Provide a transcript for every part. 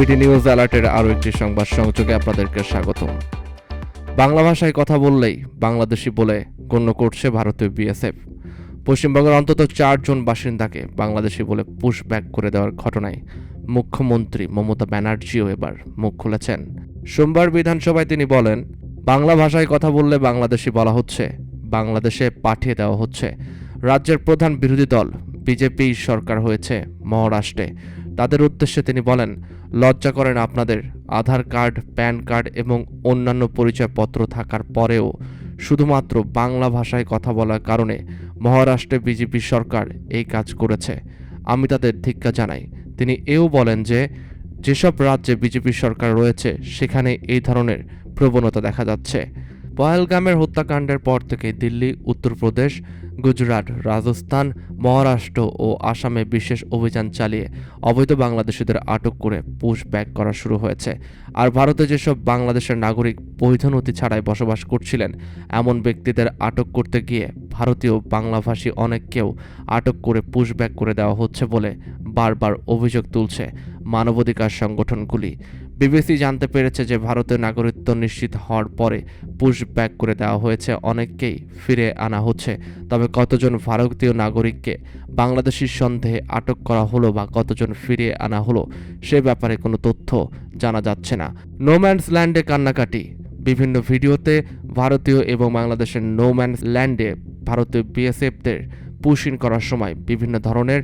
BD news অ্যালার্টের আরও একটি সংবাদ সংযোগে আপনাদেরকে স্বাগতম। বাংলা ভাষায় কথা বললেই বাংলাদেশি বলে গণ্য করছে ভারতীয় বিএসএফ। পশ্চিমবঙ্গের অন্তত চারজন বাসিন্দাকে বাংলাদেশি বলে পুশ ব্যাক করে দেওয়ার ঘটনায় মুখ্যমন্ত্রী মমতা ব্যানার্জিও এবার মুখ খুলেছেন। সোমবার বিধানসভায় তিনি বলেন, বাংলা ভাষায় কথা বললে বাংলাদেশি বলা হচ্ছে, বাংলাদেশে পাঠিয়ে দেওয়া হচ্ছে। রাজ্যের প্রধান বিরোধী দল, বিজেপি সরকার হয়েছে মহারাষ্ট্রে। তাদের উদ্দেশ্যে তিনি বলেন, লজ্জা করেন আপনাদের। আধার কার্ড, প্যান কার্ড এবং অন্যান্য পরিচয়পত্র থাকার পরেও শুধুমাত্র বাংলা ভাষায় কথা বলার কারণে মহারাষ্ট্রে বিজেপি সরকার এই কাজ করেছে। আমি তাদের ধিক্কা জানাই। তিনি এও বলেন যে, যেসব রাজ্যে বিজেপি সরকার রয়েছে, সেখানে এই ধরনের প্রবণতা দেখা যাচ্ছে। পহেলগামের হত্যাকাণ্ডের পর থেকে দিল্লি, উত্তরপ্রদেশ, গুজরাট, রাজস্থান, মহারাষ্ট্র ও আসামে বিশেষ অভিযান চালিয়ে অবৈধ বাংলাদেশিদের আটক করে পুশ ব্যাক করা শুরু হয়েছে। আর ভারতে যেসব বাংলাদেশের নাগরিক বৈধ নথি ছাড়াই বসবাস করছিলেন, এমন ব্যক্তিদের আটক করতে গিয়ে ভারতীয় বাংলাভাষী অনেককেও আটক করে পুশ ব্যাক করে দেওয়া হচ্ছে বলে বারবার অভিযোগ তুলছে মানবাধিকার সংগঠনগুলি। বিবিসি জানতে পেরেছে যে ভারতের নাগরিকত্ব নিশ্চিত হওয়ার পরে পুশ ব্যাক করে দেওয়া হয়েছে, অনেককেই ফিরে আনা হচ্ছে। তবে কতজন ভারতীয় নাগরিককে বাংলাদেশির সন্দেহে আটক করা হলো বা কতজন ফিরিয়ে আনা হলো, সে ব্যাপারে কোনো তথ্য জানা যাচ্ছে না। নোম্যান্স ল্যান্ডে কান্নাকাটি। বিভিন্ন ভিডিওতে ভারতীয় এবং বাংলাদেশের নোম্যান্স ল্যান্ডে ভারতীয় বিএসএফদের পুশিন করার সময় বিভিন্ন ধরনের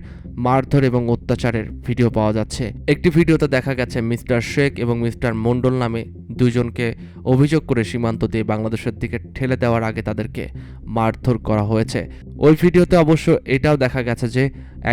মারধর এবং অত্যাচারের ভিডিও পাওয়া যাচ্ছে। একটি ভিডিওতে দেখা গেছে মিস্টার শেখ এবং মিস্টার মন্ডল নামে দুজনকে অভিযোগ করে সীমান্ত দিয়ে বাংলাদেশের দিকে ঠেলে দেওয়ার আগে তাদেরকে মারধর করা হয়েছে। ওই ভিডিওতে অবশ্য এটাও দেখা গেছে যে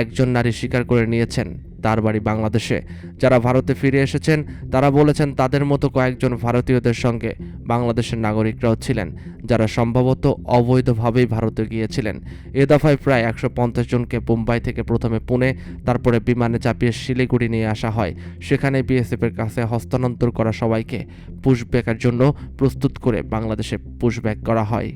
একজন নারী স্বীকার করে নিয়েছেন। তার বাড়ি বাংলাদেশে। যারা ভারতে ফিরে এসেছেন, তারা বলেছেন তাদের মতো কয়েকজন ভারতীয়দের সঙ্গে বাংলাদেশের নাগরিকরাও ছিলেন, যারা সম্ভবত অবৈধভাবেই ভারতে গিয়েছিলেন। এ দফায় প্রায় একশো পঞ্চাশ জনকে মুম্বাই থেকে প্রথমে পুনে, তারপরে বিমানে চাপিয়ে শিলিগুড়ি নিয়ে আসা হয়। সেখানে বিএসএফের কাছে হস্তান্তর করা সবাইকে পুশব্যাকের জন্য প্রস্তুত করে বাংলাদেশে পুশব্যাক করা হয়।